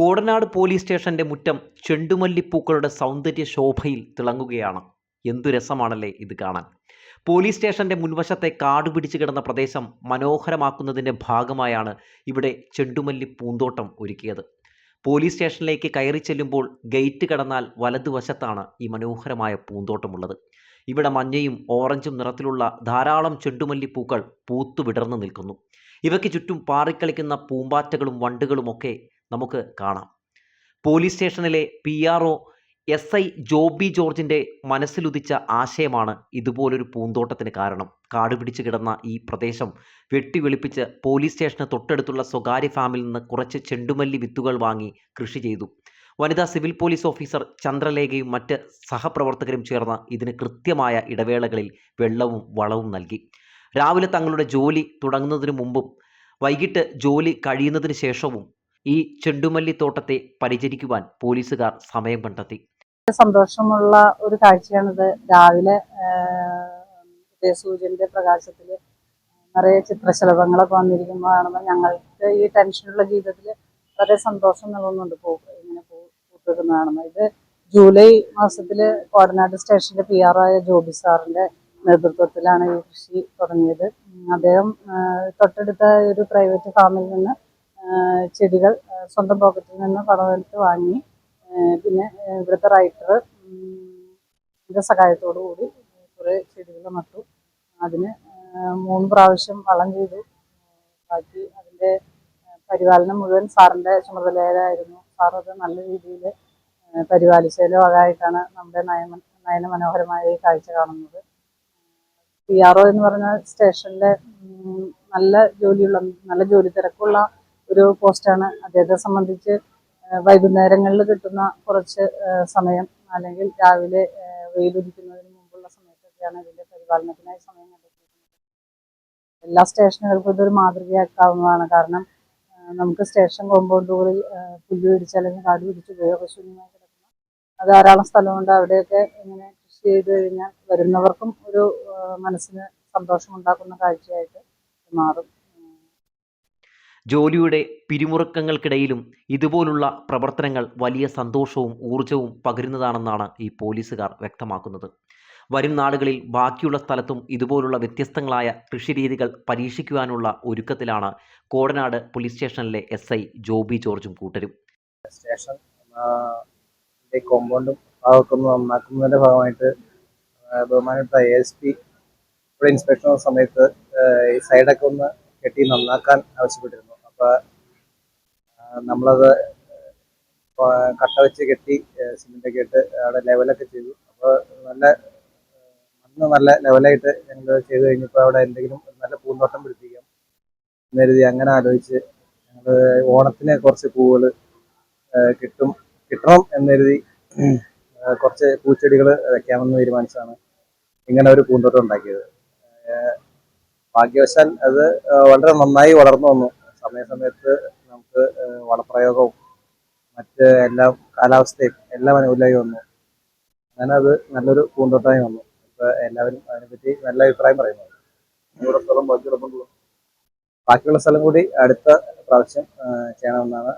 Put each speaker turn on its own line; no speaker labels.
Kodanad police സ്റ്റേഷന്റെ മുറ്റം ചെണ്ടുമല്ലിപ്പൂക്കളുടെ സൗന്ദര്യ ശോഭയിൽ തിളങ്ങുകയാണ്. എന്തു രസമാണല്ലേ ഇത് കാണാൻ. പോലീസ് സ്റ്റേഷന്റെ മുൻവശത്തെ കാട് പിടിച്ചു കിടന്ന പ്രദേശം മനോഹരമാക്കുന്നതിന്റെ ഭാഗമായാണ് ഇവിടെ ചെണ്ടുമല്ലി പൂന്തോട്ടം ഒരുക്കിയത്. പോലീസ് സ്റ്റേഷനിലേക്ക് കയറി ചെല്ലുമ്പോൾ ഗേറ്റ് കടന്നാൽ വലതുവശത്താണ് ഈ മനോഹരമായ പൂന്തോട്ടമുള്ളത്. ഇവിടെ മഞ്ഞയും ഓറഞ്ചും നിറത്തിലുള്ള ധാരാളം ചെണ്ടുമല്ലിപ്പൂക്കൾ പൂത്തു വിടർന്നു നിൽക്കുന്നു. ഇവയ്ക്ക് ചുറ്റും പാറിക്കളിക്കുന്ന പൂമ്പാറ്റകളും വണ്ടുകളുമൊക്കെ നമുക്ക് കാണാം. പോലീസ് സ്റ്റേഷനിലെ P R O S I Joby ജോർജിന്റെ മനസ്സിലുദിച്ച ആശയമാണ് ഇതുപോലൊരു പൂന്തോട്ടത്തിന് കാരണം. കാട് പിടിച്ചു കിടന്ന ഈ പ്രദേശം വെട്ടിവെളുപ്പിച്ച് പോലീസ് സ്റ്റേഷന് തൊട്ടടുത്തുള്ള സ്വകാര്യ ഫാമിൽ നിന്ന് കുറച്ച് ചെണ്ടുമല്ലി വിത്തുകൾ വാങ്ങി കൃഷി ചെയ്തു. വനിതാ സിവിൽ പോലീസ് ഓഫീസർ ചന്ദ്രലേഖയും മറ്റ് സഹപ്രവർത്തകരും ചേർന്ന് ഇതിന് കൃത്യമായ ഇടവേളകളിൽ വെള്ളവും വളവും നൽകി. രാവിലെ തങ്ങളുടെ ജോലി തുടങ്ങുന്നതിന് മുമ്പും വൈകിട്ട് ജോലി കഴിയുന്നതിന് ശേഷവും ഈ ചെണ്ടുമല്ലി തോട്ടത്തെ പരിചരിക്കുവാൻ പോലീസുകാർ സമയം കണ്ടെത്തി.
സന്തോഷമുള്ള ഒരു കാഴ്ചയാണിത്. രാവിലെ സൂര്യന്റെ പ്രകാശത്തിൽ നിറയെ ചിത്രശലഭങ്ങളൊക്കെ വന്നിരിക്കുമ്പോൾ ഞങ്ങൾക്ക് ഈ ടെൻഷനുള്ള ജീവിതത്തിൽ വളരെ സന്തോഷം നൽകുന്നുണ്ട്. ഇങ്ങനെ പൂ ഇത് ജൂലൈ മാസത്തിൽ കോടനാട് സ്റ്റേഷന്റെ പി ആർ ആയ ജോബി സാറിന്റെ നേതൃത്വത്തിലാണ് ഈ കൃഷി തുടങ്ങിയത്. അദ്ദേഹം തൊട്ടടുത്ത ഒരു പ്രൈവറ്റ് ഫാമിൽ നിന്ന് ചെടികൾ സ്വന്തം പോക്കറ്റിൽ നിന്ന് പടമെടുത്ത് വാങ്ങി പിന്നെ ഇവിടുത്തെ റൈറ്റർ ഇതിന്റെ സഹായത്തോടു കൂടി കുറേ ചെടികൾ നട്ടു. അതിന് മൂന്ന് പ്രാവശ്യം വളം ചെയ്തു. ബാക്കി അതിന്റെ പരിപാലനം മുഴുവൻ സാറിന്റെ ചുമതലയിലായിരുന്നു സാർ അത് നല്ല രീതിയിൽ പരിപാലിച്ചതിന്റെ ഭാഗമായിട്ടാണ് നമ്മുടെ നയമ നയന മനോഹരമായ ഈ കാഴ്ച കാണുന്നത്. പി ആർ ഒ എന്ന് പറഞ്ഞ സ്റ്റേഷനിലെ നല്ല ജോലിയുള്ള നല്ല ജോലി തിരക്കുള്ള ഒരു പോസ്റ്റാണ്. അദ്ദേഹത്തെ സംബന്ധിച്ച് വൈകുന്നേരങ്ങളിൽ കിട്ടുന്ന കുറച്ച് സമയം അല്ലെങ്കിൽ രാവിലെ വെയിലുദിക്കുന്നതിന് മുമ്പുള്ള സമയത്തൊക്കെയാണ് ഇതിന്റെ പരിപാലനത്തിനായി സമയം കണ്ടെത്തിയിരുന്നത് എല്ലാ സ്റ്റേഷനുകൾക്കും ഇതൊരു മാതൃകയാക്കാവുന്നതാണ്. കാരണം നമുക്ക് സ്റ്റേഷൻ കോമ്പൗണ്ടുകളിൽ പുല്ല് പിടിച്ച് അല്ലെങ്കിൽ കാട് പിടിച്ച് ഉപയോഗശൂന്യമായി കിടക്കുന്ന ധാരാളം സ്ഥലമുണ്ട്. അവിടെയൊക്കെ ഇങ്ങനെ കൃഷി ചെയ്ത് കഴിഞ്ഞാൽ വരുന്നവർക്കും ഒരു മനസ്സിന് സന്തോഷമുണ്ടാക്കുന്ന കാഴ്ചയായിട്ട് മാറും.
ജോലിയുടെ പിരിമുറുക്കങ്ങൾക്കിടയിലും ഇതുപോലുള്ള പ്രവർത്തനങ്ങൾ വലിയ സന്തോഷവും ഊർജവും പകരുന്നതാണെന്നാണ് ഈ പോലീസുകാർ വ്യക്തമാക്കുന്നത്. വരും നാളുകളിൽ ബാക്കിയുള്ള സ്ഥലത്തും ഇതുപോലുള്ള വ്യത്യസ്തങ്ങളായ കൃഷിരീതികൾ പരീക്ഷിക്കുവാനുള്ള ഒരുക്കത്തിലാണ് കോടനാട് പോലീസ് സ്റ്റേഷനിലെ എസ് ഐ ജോബി ജോർജും കൂട്ടരും.
സ്റ്റേഷൻ കോമ്പൗണ്ടും ഭാഗമൊക്കെ നന്നാക്കുന്നതിന്റെ ഭാഗമായിട്ട് ബഹുമാനപ്പെട്ട എസ് പി ഇൻസ്പെക്ഷൻ സമയത്ത് സൈഡൊക്കെ ഒന്ന് കെട്ടി നന്നാക്കാൻ ആവശ്യപ്പെട്ടിരുന്നു. അപ്പോൾ നമ്മളത് കട്ട വെച്ച് കെട്ടി സിമെന്റൊക്കെ ഇട്ട് അവിടെ ലെവലൊക്കെ ചെയ്തു. അപ്പോൾ നല്ല മണ്ണ് നല്ല ലെവലായിട്ട് ഞങ്ങൾ ചെയ്ത് കഴിഞ്ഞപ്പോൾ അവിടെ എന്തെങ്കിലും നല്ല പൂന്തോട്ടം പിടിപ്പിക്കാം എന്നെഴുതി അങ്ങനെ ആലോചിച്ച് ഞങ്ങൾ ഓണത്തിന് കുറച്ച് പൂവുകൾ കിട്ടും കിട്ടണം എന്ന് കരുതി ഉം, ആ, കുറച്ച് പൂച്ചെടികൾ വെക്കാമെന്ന് തീരുമാനിച്ചാണ് ഇങ്ങനെ ഒരു പൂന്തോട്ടം ഉണ്ടാക്കിയത്. ഭാഗ്യവശാൽ അത് വളരെ നന്നായി വളർന്നു വന്നു. സമയസമയത്ത് നമുക്ക് വളപ്രയോഗവും മറ്റ് എല്ലാം കാലാവസ്ഥയും എല്ലാം അനുകൂലമായി വന്നു. അങ്ങനെ അത് നല്ലൊരു പൂന്തോട്ടമായി വന്നു. ഇപ്പൊ എല്ലാവരും അതിനെപ്പറ്റി നല്ല അഭിപ്രായം പറയുന്നു. ബാക്കിയുള്ള സ്ഥലം കൂടി അടുത്ത പ്രാവശ്യം ചെയ്യണമെന്നാണ്